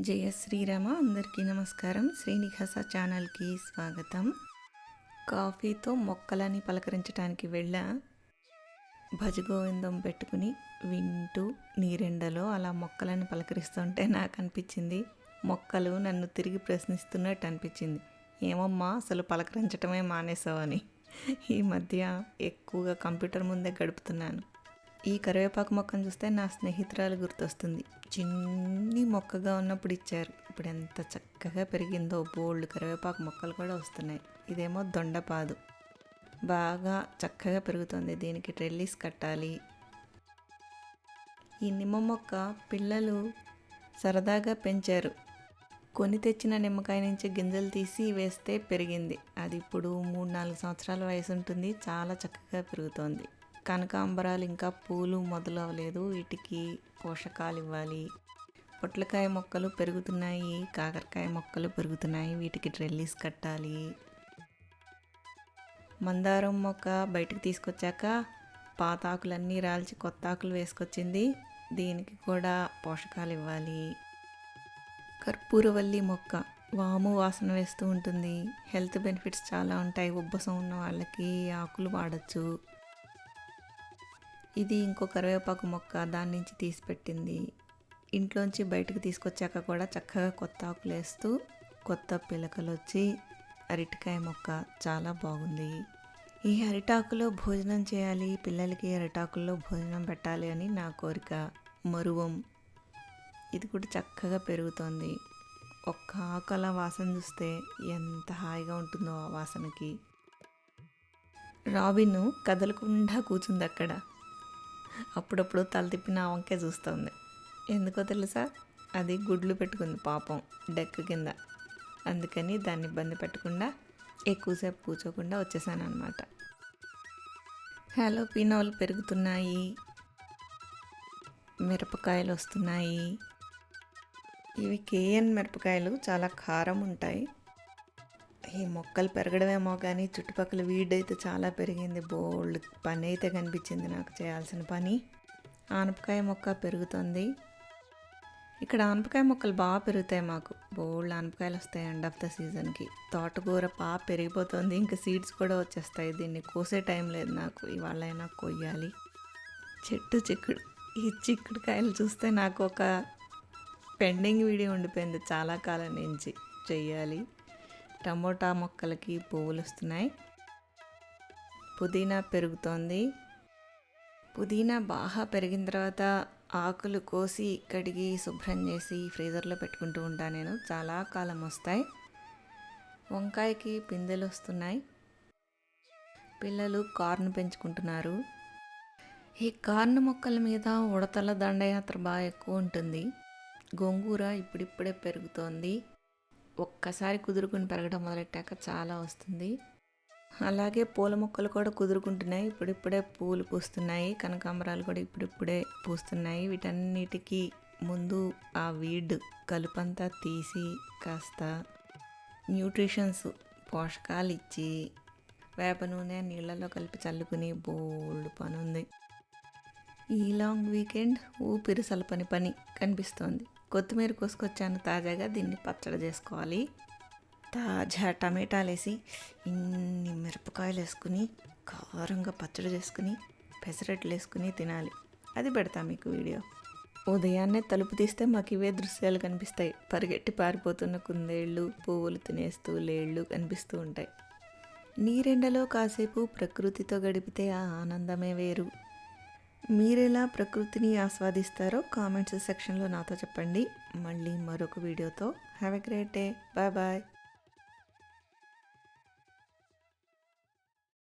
జయ శ్రీరామ అందరికీ నమస్కారం. శ్రీనివాస ఛానల్కి స్వాగతం. కాఫీతో మొక్కలని పలకరించడానికి వెళ్ళ. భజగోవిందం పెట్టుకుని వింటూ నీరెండలో అలా మొక్కలను పలకరిస్తుంటే నాకు అనిపించింది మొక్కలు నన్ను తిరిగి ప్రశ్నిస్తున్నట్టు అనిపించింది. ఏమమ్మా అసలు పలకరించటమే మానేసావని ఈ మధ్య ఎక్కువగా కంప్యూటర్ ముందే గడుపుతున్నాను. ఈ కరివేపాకు మొక్కను చూస్తే నా స్నేహితురాలు గుర్తొస్తుంది. చిన్ని మొక్కగా ఉన్నప్పుడు ఇచ్చారు. ఇప్పుడు ఎంత చక్కగా పెరిగిందో బోల్డ్ కరివేపాకు మొక్కలు కూడా వస్తున్నాయి. ఇదేమో దొండపాదు. బాగా చక్కగా పెరుగుతుంది. దీనికి ట్రెల్లీస్ కట్టాలి. ఈ నిమ్మ మొక్క పిల్లలు సరదాగా పెంచారు. కొని తెచ్చిన నిమ్మకాయ నుంచి గింజలు తీసి వేస్తే పెరిగింది. అది ఇప్పుడు మూడు నాలుగు సంవత్సరాల వయసు ఉంటుంది. చాలా చక్కగా పెరుగుతోంది. కనకాంబరాలు ఇంకా పూలు మొదలవలేదు. వీటికి పోషకాలు ఇవ్వాలి. పొట్లకాయ మొక్కలు పెరుగుతున్నాయి. కాకరకాయ మొక్కలు పెరుగుతున్నాయి. వీటికి డ్రెల్లీస్ కట్టాలి. మందారం మొక్క బయటకు తీసుకొచ్చాక పాత ఆకులన్నీ రాల్చి కొత్త ఆకులు వేసుకొచ్చింది. దీనికి కూడా పోషకాలు ఇవ్వాలి. కర్పూరవల్లి మొక్క వాము వాసన వేస్తూ ఉంటుంది. హెల్త్ బెనిఫిట్స్ చాలా ఉంటాయి. ఉబ్బసం ఉన్న వాళ్ళకి ఆకులు వాడచ్చు. ఇది ఇంకో కరివేపాకు మొక్క దాని నుంచి తీసి పెట్టింది ఇంట్లోంచి బయటకు తీసుకొచ్చాక కూడా చక్కగా కొత్త ఆకులు వేస్తూ కొత్త పిలకలు వచ్చి అరటికాయ మొక్క చాలా బాగుంది. ఈ అరిటాకులో భోజనం చేయాలి పిల్లలకి అరిటాకుల్లో భోజనం పెట్టాలి అని నా కోరిక. మరువం. ఇది కూడా చక్కగా పెరుగుతోంది. ఒక్క ఆకల వాసన చూస్తే ఎంత హాయిగా ఉంటుందో ఆ వాసనకి. రాబిన్ కదలకుండా కూర్చుంది అక్కడ. అప్పుడప్పుడు తల తిప్పిన ఆ వంకే చూస్తుంది. ఎందుకో తెలుసా? అది గుడ్లు పెట్టుకుంది పాపం డెక్ కింద. అందుకని దాన్ని ఇబ్బంది పెట్టకుండా ఎక్కువసేపు కూర్చోకుండా వచ్చేసాను హలో పీనోలు పెరుగుతున్నాయి. మిరపకాయలు వస్తున్నాయి. ఇవి కేఎన్ మిరపకాయలు చాలా కారం ఉంటాయి. ఈ మొక్కలు పెరగడమేమో కానీ చుట్టుపక్కల వీడైతే చాలా పెరిగింది. బోల్డ్ పని అయితే కనిపించింది నాకు చేయాల్సిన పని. ఆనపకాయ మొక్క పెరుగుతుంది. ఇక్కడ ఆనపకాయ మొక్కలు బాగా పెరుగుతాయి మాకు. బోల్డ్ ఆనపకాయలు వస్తాయి ఎండ్ ఆఫ్ ద సీజన్కి తోటకూర బాగా పెరిగిపోతుంది. ఇంకా సీడ్స్ కూడా వచ్చేస్తాయి. దీన్ని కోసే టైం లేదు నాకు. ఇవాళ అయినా కొయ్యాలి. చెట్టు చిక్కుడు ఈ చిక్కుడుకాయలు చూస్తే నాకు ఒక పెండింగ్ వీడియో ఉండిపోయింది. చాలా కాలం నుంచి. చెయ్యాలి. టమోటా మొక్కలకి పువ్వులు వస్తున్నాయి. పుదీనా పెరుగుతోంది. పుదీనా బాగా పెరిగిన తర్వాత ఆకులు కోసి కడిగి శుభ్రం చేసి ఫ్రీజర్లో పెట్టుకుంటూ ఉంటాను నేను. చాలా కాలం వస్తాయి. వంకాయకి పిందెలు వస్తున్నాయి. పిల్లలు కార్న్ పెంచుకుంటున్నారు. ఈ కార్న్ మొక్కల మీద ఉడతల దండయాత్ర బాగా ఎక్కువ ఉంటుంది. గోంగూర ఇప్పుడిప్పుడే పెరుగుతోంది. ఒక్కసారి కుదురుకుని పెరగడం మొదలెట్టాక చాలా వస్తుంది. అలాగే పూల మొక్కలు కూడా కుదురుకుంటున్నాయి. ఇప్పుడిప్పుడే పూలు పూస్తున్నాయి. కనకాంబరాలు కూడా ఇప్పుడిప్పుడే పూస్తున్నాయి. వీటన్నిటికీ ముందు ఆ వీడ్ కలుపంతా తీసి కాస్త న్యూట్రిషన్స్ పోషకాలు ఇచ్చి వేప నూనె నీళ్ళలో కలిపి చల్లుకుని బోల్డ్ పని ఉంది ఈ లాంగ్ వీకెండ్ ఊపిరి సలపని పని కనిపిస్తోంది. కొత్తిమీర కోసుకొచ్చాను తాజాగా దీన్ని పచ్చడి చేసుకోవాలి. తాజా టమాటాలు వేసి ఇన్ని మిరపకాయలు వేసుకుని కారంగా పచ్చడి చేసుకుని పెసరట్లు వేసుకుని తినాలి. అది పెడతా మీకు వీడియో. ఉదయాన్నే తలుపు తీస్తే మాకు ఇవే దృశ్యాలు కనిపిస్తాయి. పరిగెట్టి పారిపోతున్న కుందేళ్ళు పువ్వులు తినేస్తూ లేళ్ళు కనిపిస్తూ ఉంటాయి. నీరెండలో కాసేపు ప్రకృతితో గడిపితే ఆ ఆనందమే వేరు. మీరెలా ప్రకృతిని ఆస్వాదిస్తారో కామెంట్స్ సెక్షన్లో నాతో చెప్పండి. మళ్ళీ మరొక వీడియోతో. Have a great day bye bye